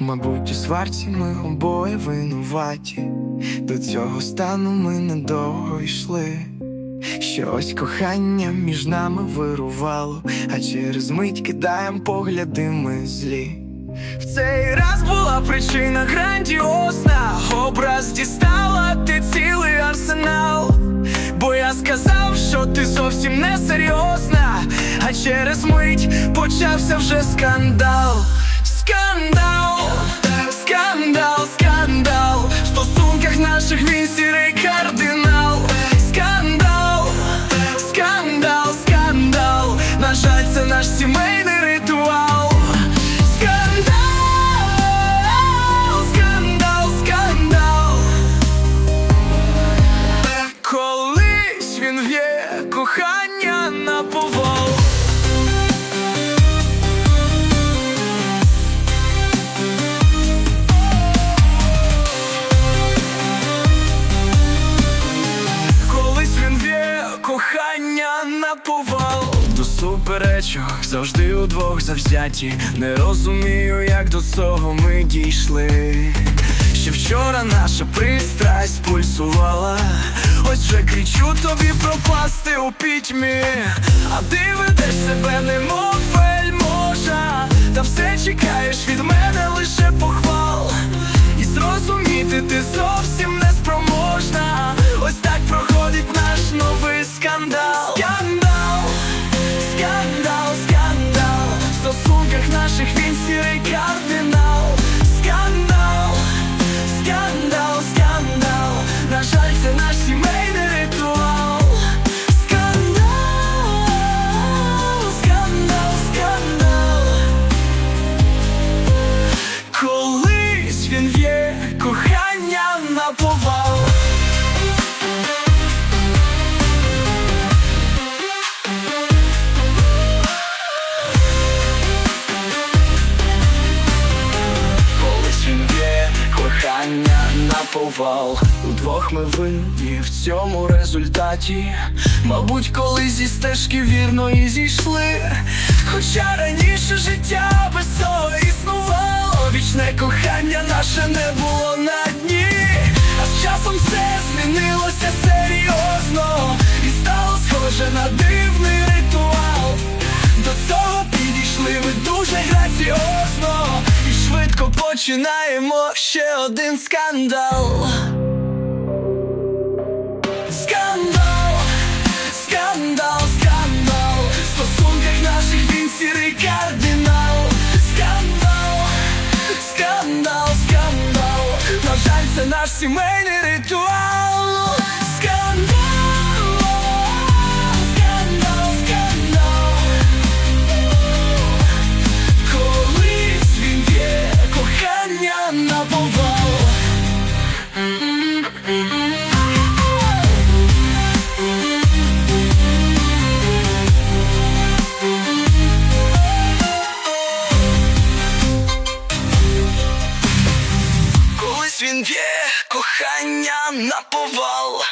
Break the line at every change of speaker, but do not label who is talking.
Мабуть, у сварці ми обоє винуваті, до цього стану ми недовго йшли. Щось кохання між нами вирувало, а через мить кидаєм погляди ми злі. В цей раз була причина грандіозна, образ дістала ти цілий арсенал. Бо я сказав, що ти зовсім не серйозна, а через мить почався вже скандал. Скандал, скандал, скандал. В стосунках наших він сірий кардинал. Скандал, скандал, скандал. На жаль, це наш сімейний кохання на повал. До суперечок завжди удвох завзяті. Не розумію, як до цього ми дійшли. Ще вчора наша пристрасть пульсувала. Ось вже кричу тобі пропасти у пітьмі. А ти ведеш себе, немов вельможа. Та все чекаєш від мене лише похвал. І зрозуміти ти зовсім кохання на повал. Кохання на повал. Удвох ми винні в цьому результаті. Мабуть, колись зі стежки вірної зійшли. Хоча раніше життя без цього існувало. Вічне кохання наше не було на дні. А часом все змінилося серйозно. І стало схоже на дивний ритуал. До цього підійшли ми дуже граціозно І швидко починаємо ще один Скандал, наш сімейний ритуал Він є кохання на повал